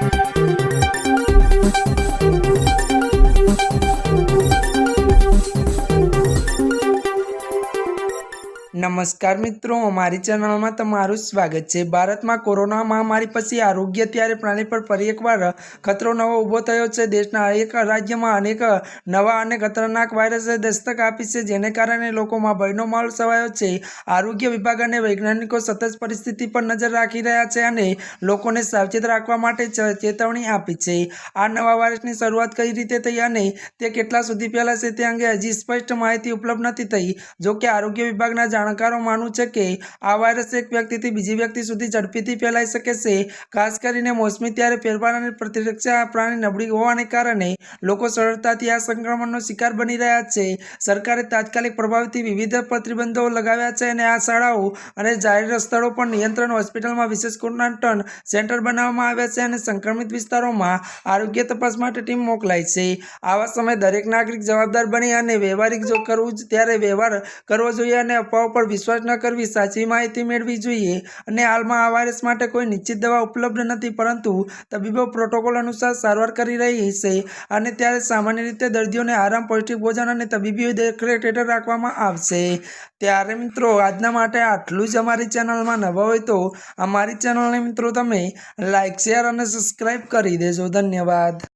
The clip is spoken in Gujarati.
Thank you. નમસ્કાર મિત્રો, અમારી ચેનલમાં તમારું સ્વાગત છે. ભારતમાં કોરોના મહામારી પછી આરોગ્ય ત્યારે પ્રાણી પર ફરી એકવાર ખતરો નવો ઊભો થયો છે. દેશના એક રાજ્યમાં અનેક નવા અને ખતરનાક વાયરસે દસ્તક આપી છે, જેને કારણે લોકોમાં ભયનો માહોલ છવાયો છે. આરોગ્ય વિભાગ અને વૈજ્ઞાનિકો સતત પરિસ્થિતિ પર નજર રાખી રહ્યા છે અને લોકોને સાવચેત રાખવા માટે ચેતવણી આપી છે. આ નવા વાયરસની શરૂઆત કઈ રીતે થઈ અને તે કેટલા સુધી ફેલાશે તે અંગે હજી સ્પષ્ટ માહિતી ઉપલબ્ધ નથી થઈ. જોકે આરોગ્ય વિભાગના જાણકારો માનવું છે કે આ વાયરસ એક વ્યક્તિથી બીજી વ્યક્તિ સુધી ઝડપીથી ફેલાઈ શકે છે. ખાસ કરીને મોસમી ત્યારે ફેરફાર અને પ્રતિરક્ષા પ્રાણી નબળી હોવાને કારણે લોકો સરળતાથી આ સંક્રમણનો શિકાર બની રહ્યા છે. સરકારે તાત્કાલિક પ્રભાવથી વિવિધ પ્રતિબંધો લગાવ્યા છે અને આ શાળાઓ અને જાહેર સ્થળો પર નિયંત્રણ હોસ્પિટલમાં વિશેષ ક્વોરન્ટાઇન સેન્ટર બનાવવામાં આવ્યા છે અને સંક્રમિત વિસ્તારોમાં આરોગ્ય તપાસ માટે ટીમ મોકલાય છે. આવા સમયે દરેક નાગરિક જવાબદાર બની અને વ્યવહારિક જો કરવું ત્યારે વ્યવહાર કરવો જોઈએ અને અફવાઓ પર વિશ્વાસ ન કરવી સાચી માહિતી મેળવી જોઈએ અને હાલમાં આ વાયરસ માટે કોઈ નિશ્ચિત દવા ઉપલબ્ધ નથી, પરંતુ તબીબો પ્રોટોકોલ અનુસાર સારવાર કરી રહી છે અને ત્યારે સામાન્ય રીતે દર્દીઓને આરામ, પૌષ્ટિક ભોજન અને તબીબી દેખરેખ હેઠળ રાખવામાં આવશે. ત્યારે મિત્રો, આજના માટે આટલું જ અમારી ચેનલમાં નવા હોય તો અમારી ચેનલને મિત્રો તમે લાઇક શેર અને સબસ્ક્રાઈબ કરી દેજો. ધન્યવાદ.